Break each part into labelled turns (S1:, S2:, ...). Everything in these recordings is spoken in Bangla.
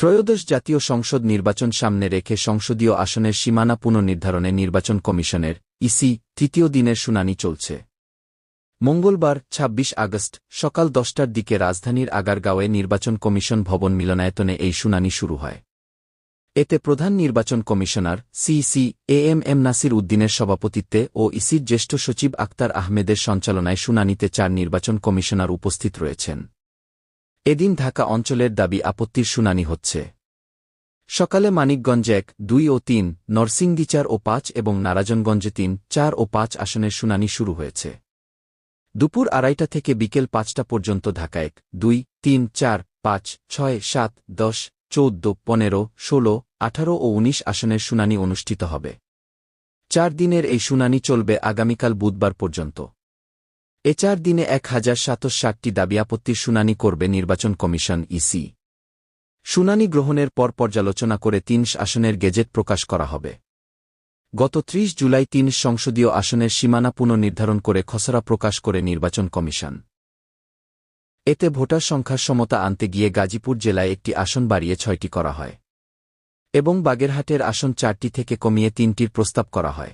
S1: ত্রয়োদশ জাতীয় সংসদ নির্বাচন সামনে রেখে সংসদীয় আসনের সীমানা পুনর্নির্ধারণে নির্বাচন কমিশনের, ইসি, তৃতীয় দিনের শুনানি চলছে। মঙ্গলবার ২৬ আগস্ট, সকাল দশটার দিকে রাজধানীর আগারগাঁওয়ে নির্বাচন কমিশন ভবন মিলনায়তনে এই শুনানি শুরু হয়। এতে প্রধান নির্বাচন commissioner CEC A M M Nasir উদ্দিনের সভাপতিত্বে ও ইসির জ্যেষ্ঠ সচিব আক্তার আহমেদের সঞ্চালনায় শুনানিতে চার নির্বাচন কমিশনার উপস্থিত রয়েছেন। এদিন ঢাকা অঞ্চলের দাবি আপত্তির শুনানি হচ্ছে। সকালে মানিকগঞ্জ এক, দুই ও তিন, নরসিংদী চার ও পাঁচ এবং নারাজনগঞ্জে তিন, চার ও পাঁচ আসনের শুনানি শুরু হয়েছে। দুপুর আড়াইটা থেকে বিকেল পাঁচটা পর্যন্ত ঢাকা এক, দুই, তিন, চার, পাঁচ, ছয়, সাত, দশ, চৌদ্দ, পনেরো, ষোলো, আঠারো ও উনিশ আসনের শুনানি অনুষ্ঠিত হবে। চার দিনের এই শুনানি চলবে আগামীকাল বুধবার পর্যন্ত। এ চার দিনে এক হাজার সাতশ ষাটটি দাবি আপত্তির শুনানি করবে নির্বাচন কমিশন ইসি। শুনানি গ্রহণের পর পর্যালোচনা করে তিন আসনের গেজেট প্রকাশ করা হবে। গত ত্রিশ জুলাই তিন সংসদীয় আসনের সীমানা পুনর্নির্ধারণ করে খসড়া প্রকাশ করে নির্বাচন কমিশন। এতে ভোটার সংখ্যার সমতা আনতে গিয়ে গাজীপুর জেলায় একটি আসন বাড়িয়ে ছয়টি করা হয় এবং বাগেরহাটের আসন চারটি থেকে কমিয়ে তিনটির প্রস্তাব করা হয়।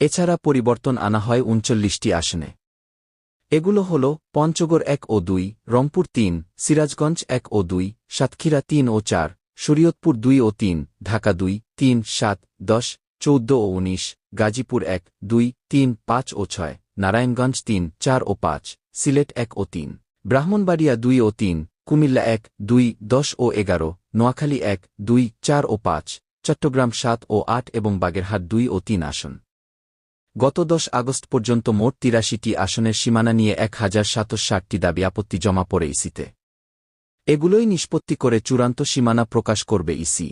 S1: এছাড়া পরিবর্তন আনা হয় উনচল্লিশটি আসনে। এগুলো হল পঞ্চগড় এক ও দুই, রংপুর তিন, সিরাজগঞ্জ এক ও দুই, সাতক্ষীরা তিন ও চার, শরীয়তপুর দুই ও তিন, ঢাকা দুই, তিন, সাত, দশ, চৌদ্দ ও উনিশ, গাজীপুর এক, দুই, তিন, পাঁচ ও ছয়, নারায়ণগঞ্জ তিন, চার ও পাঁচ, সিলেট এক ও তিন, ব্রাহ্মণবাড়িয়া দুই ও তিন, কুমিল্লা এক, দুই, দশ ও এগারো, নোয়াখালী এক, দুই, চার ও পাঁচ, চট্টগ্রাম সাত ও আট এবং বাগেরহাট দুই ও তিন আসন। গত দশ আগস্ট পর্যন্ত মোট তিরাশিটি আসনের সীমানা নিয়ে এক হাজার সাতষাটটি দাবি আপত্তি জমা পড়ে ইসিতে। এগুলোই নিষ্পত্তি করে চূড়ান্ত সীমানা প্রকাশ করবে ইসি।